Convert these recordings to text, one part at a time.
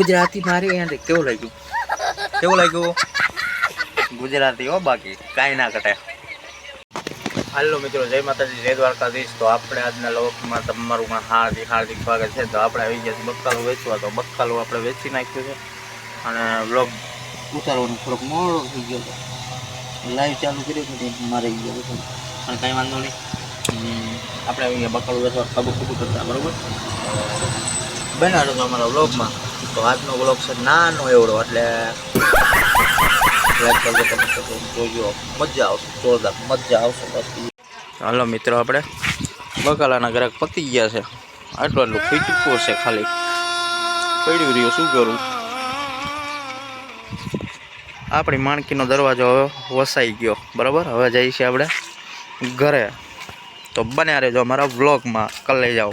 ગુજરાતી મારી એને કેવું લાગ્યું? કેવું લાગ્યું? ગુજરાતી હો બાકી કાંઈ ના કટે હાલો મિત્રો જય માતાજી જય દ્વારકાધીશ. તો આપણે આજના લોકમાં તમારું હાર્દિક હાર્દિક સ્વાગત છે. તો આપણે આવી ગયા છીએ બક્કાલું વેચવા. તો બક્કાલું આપણે વેચી નાખ્યું છે. અને બ્લોગ ઉતારવાનું થોડોક મોડો થઈ ગયો હતો લાઈવ ચાલુ કર્યું હતું તો મારે ગયો હતો પણ કાંઈ વાંધો નહીં. આપણે આવી ગયા બક્કાલું વેચવા. ખબર ખબર કરતા બરાબર? બનાવ્યો તો અમારા વ્લોગમાં. તો આજનો વ્લોગ છે નાનો એવડો, એટલે જોજો. મજા આવશે, જોરદાર, મજા આવશે બાકી હાલો મિત્રો, આપણે બકાલાના ગ્રાહક પતી ગયા છે. આટલું આટલું ફીટકું છે ખાલી. પડ્યું રહ્યું, શું કરું? આપણી માણકીનો દરવાજો હવે વસાઈ ગયો, બરાબર? હવે જઈએ છીએ આપણે ઘરે. તો બન્યા રહેજો અમારા કલે જાઓ.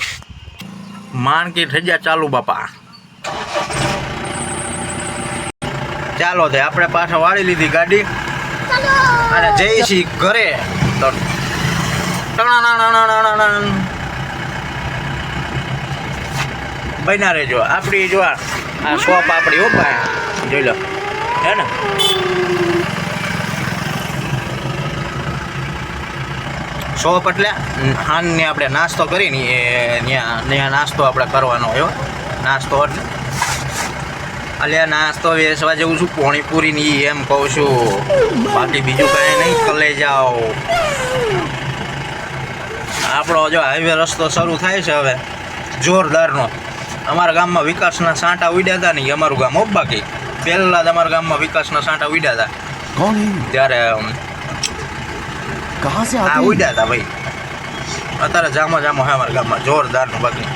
માણકી થઈ ગયા ચાલુ, બાપા. ચાલો તે આપણે પાછા વાળી લીધી ગાડી. અને જઈ છી ઘરે. તો. બન્યા રહેજો. આપણી જો આ શોપ આપણી હો ભાઈ. જોઈ લો. હે ને? શોપ એટલે હાનને આપણે નાસ્તો કરીને એ ત્યાં ત્યાં નાસ્તો આપણે કરવાનો હોય નાસ્તો એટલે અલ્યા નાસ્તો વેચવા જેવું છું પાણીપુરી ની એમ કહું છું. બાકી બીજું કાંઈ નહીં કલે જાઓ. આપણો જો હાઈવે રસ્તો શરૂ થાય છે હવે જોરદારનો. અમારા ગામમાં વિકાસના સાંટા ઉડ્યા હતા નહીં અમારું ગામ હોબ બાકી. પહેલાં જ અમારા ગામમાં વિકાસના સાંટા ઉડ્યા હતા. ત્યારે હા ઉડ્યા હતા ભાઈ. અત્યારે જામો જામો હે અમારા ગામમાં જોરદારનું બાકી.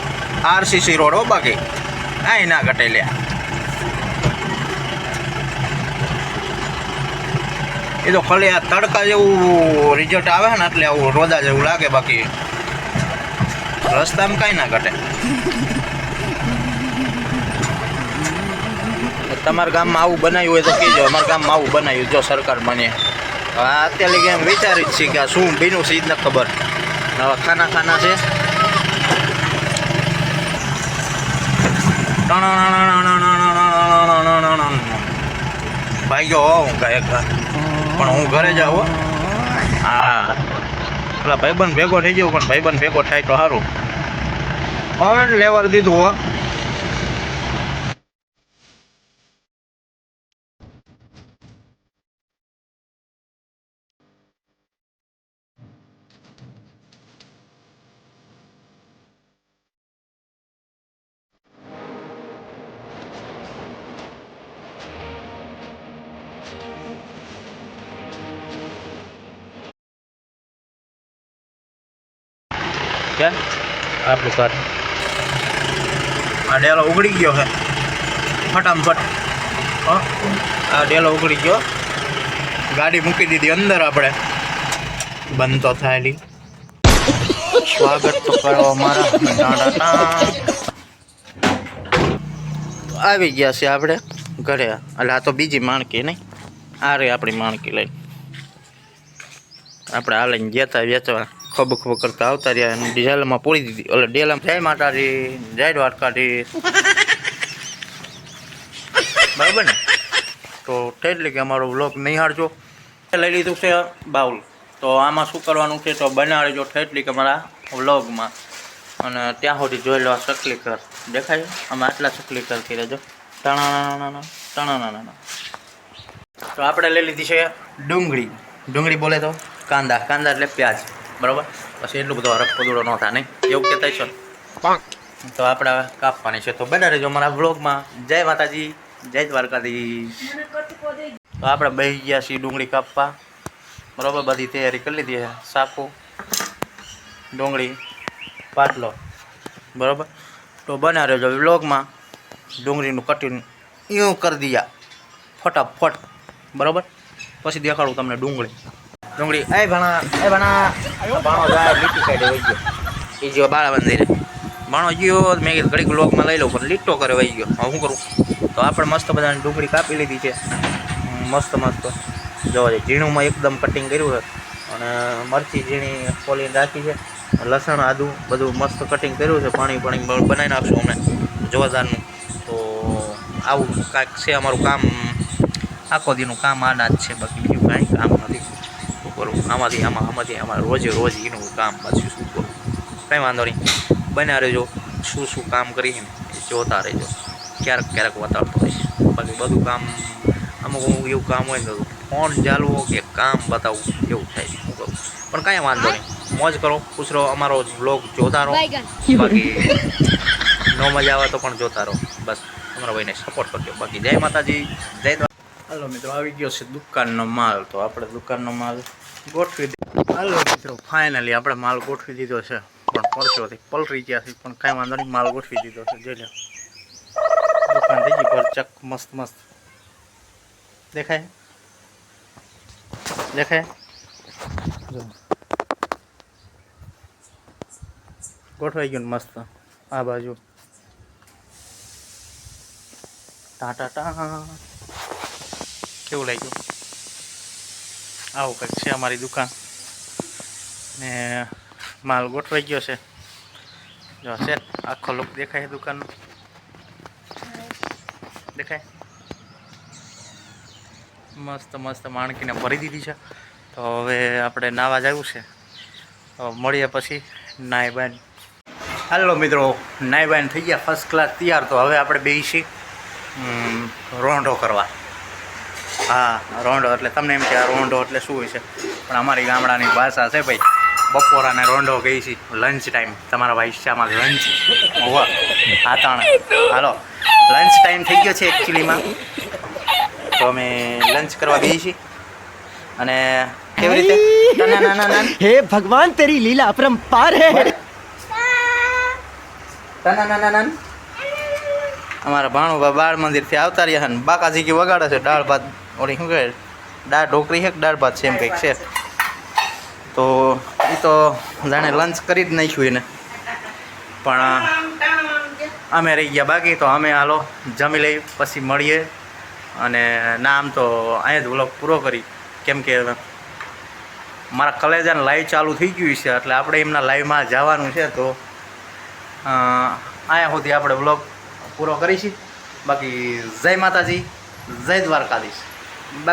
આરસીસી રોડ હો બાકી. કાંઈ ના ઘટે લ્યા. એ તો ખાલી આ તડકા જેવું રિઝલ્ટ આવે ને એટલે આવું રોદા જેવું લાગે બાકી. રસ્તામાં કાંઈ ના ઘટે. તમારા ગામમાં આવું બનાવ્યું હોય તો કહેજો. અમારા ગામમાં આવું બનાવ્યું જો સરકાર બને. અત્યારે એમ વિચારી જ છે કે શું ભીનું છે એ ખબર. હવે ખાના ખાના છે. ભાઈ હો હું ગાયક પણ હું ઘરે જાઉં હો. પેલા ભાઈબંધ ભેગો થઈ ગયો, પણ ભાઈબંધ ભેગો થાય તો સારું. હવે લેવલ દીધું, હો. કે આપણું ઘર આ ડેલો ઉગડી ગયો છે. ફટાફટ. હો. આ ડેલો ઉગડી ગયો. ગાડી મૂકી દીધી અંદર આપણે. બંધ તો થયેલી સ્વાગત તો કરો અમારા. આવી ગયા છે આપણે ઘરે. એટલે આ તો બીજી માણકી નહીં. આ રે આપણી માણકી લઈ આપણે આ લઈને ગયા હતા વેચવા. ખબર ખબર કરતા આવતા રહ્યા અને ડીઝલમાં પૂરી દીધી. એટલે ડેલામાં જય માતાજી, જય દ્વારકાજી બરાબર ને? તો એટલે કે અમારો વ્લોગ નિહાળજો. લઈ લીધું છે બાઉલ. તો આમાં શું કરવાનું છે તો બનાવજો ઠેટલી કે મારા વ્લોગમાં. અને ત્યાં સુધી જોઈ લો આ ચકલી કર દેખાય? અમે આટલા ચકલી કર કરી રહેજો તણા તણા તો આપણે લઈ લીધી છે ડુંગળી ડુંગળી બોલે તો કાંદા કાંદા એટલે પ્યાજ બરાબર? પછી એટલું બધો હરખ પદુડો ન થાય નહીં? એવું કહેતા છો તો આપણે કાપવાની છે. તો બના રહેજો મારા બ્લોગમાં જય માતાજી જય દ્વારકાધીશ. તો આપણે બે ગયા છીએ ડુંગળી કાપવા. બરાબર બધી તૈયારી કરી લીધી છે. સાકુ ડુંગળી પાટલો. બરાબર? તો બના રહેજો બ્લોગમાં ડુંગળીનું કટિંગ એવું કરી દીયા ફટાફટ. બરાબર? પછી દેખાડું તમને ડુંગળી. ડુંગળી. એ ભણા એ ભણા. ભાણો જાય, લીટી કાઢે, વહી ગયો. એ જો બાળા મંદિરે ભાણો ગયો મેં કીધું ઘડીક લોકમાં લઈ લઉં, પણ લીટો કરે, વહી ગયો. હવે શું કરું? તો આપણે મસ્ત બધાની ડુંગળી કાપી લીધી છે. મસ્ત મસ્ત. જો ઝીણુંમાં એકદમ કટિંગ કર્યું છે. અને મરચી ઝીણી ખોલીને રાખી છે. લસણ, આદું, બધું મસ્ત કટિંગ કર્યું છે. પાણી પાણી બનાવી નાખશું અમે જોરદારનું. તો આવું કાંઈક છે અમારું કામ. આખો દીનું કામ આના જ છે, બાકી બીજું કાંઈ કામ નથી. આમાંથી આમાં આમાંથી આમાં રોજે રોજ એનું કામ પાછું શું કરું કંઈ વાંધો નહીં. બન્યા રહેજો. શું શું કામ કરીને એ જોતા રહેજો. ક્યારેક ક્યારેક બતાવતો રહીશ બાકી બધું કામ અમુક અમુક એવું કામ હોય ને તો ફોન ચાલવો કે કામ બતાવવું એવું થાય છે. શું કરું? પણ કાંઈ વાંધો નહીં. મોજ કરો. ખુશ રહો. અમારો બ્લોગ જોતા રહો. બાકી નો મજા આવે તો પણ જોતા રહો. બસ. તમારા ભાઈને સપોર્ટ કરજો. બાકી જય માતાજી. જય દ્વાર હાલો મિત્રો આવી ગયો છે દુકાનનો માલ. તો આપણે દુકાનનો માલ ગોઠવી દીધો હાલો મિત્રો ફાઇનલી આપણે માલ ગોઠવી દીધો છે. પણ પરસોથી પલરી ગયા છે, પણ કાંઈ વાંધો નહીં, માલ ગોઠવી દીધો છે, જોઈ લો. દુકાન થઈ ગઈ ભરચક મસ્ત મસ્ત. દેખાય? દેખાય? ગોઠવાઈ ગયું મસ્ત, આ બાજુ. ટા ટા ટા કેવું લાગ્યું? આવું કંઈક છે અમારી દુકાન. ને માલ ગોઠવાઈ ગયો છે. જો છે, આખો લુક દેખાય દુકાનનો. દેખાય? મસ્ત મસ્ત માણકીને ભરી દીધી છે. તો હવે આપણે નાવા જવું છે. મળીએ પછી નાય બાન હાલો મિત્રો નાય બાન થઈ ગયા ફર્સ્ટ ક્લાસ તૈયાર. તો હવે આપણે બેસી રોંઢો કરવા. હા રોંઢો એટલે તમને એમ કે આ રોંઢો એટલે શું હોય છે? પણ અમારી ગામડાની ભાષા છે ભાઈ બપોરાને રોંડો ગઈ છે લંચ ટાઈમ તમારા ભાઈશામાં લંચ હોવા હાતાણ હાલો લંચ ટાઈમ થઈ ગયો છે એકચ્યુઅલીમાં તો અમે લંચ કરવા ગઈ છીએ. અને કેવી રીતે? હે ભગવાન તેરી લીલા અપરંપાર હે. અમારા ભાણુભા બાળ મંદિરથી આવતા રહ્યા બાકાજી કે વગાડે છે દાળ ભાત. ઓલી શું કહે? દાળ ઢોકળી છે દાળ ભાત છે એમ કંઈક છે. તો એ તો જાણે લંચ કરી જ નાખ્યું એને. પણ અમે રહી ગયા બાકી, તો અમે હાલો જમી લઈ, પછી મળીએ. અને નામ તો અહીંયા જ વ્લોગ પૂરો કરી. કેમ કે મારા કલેજાને લાઈવ ચાલુ થઈ ગયું છે, એટલે આપણે એમના લાઈવમાં જવાનું છે, તો અહીંયા સુધી આપણે વ્લોગ પૂરો કરીશું. બાકી જય માતાજી, જય દ્વારકાધીશ. 拜拜。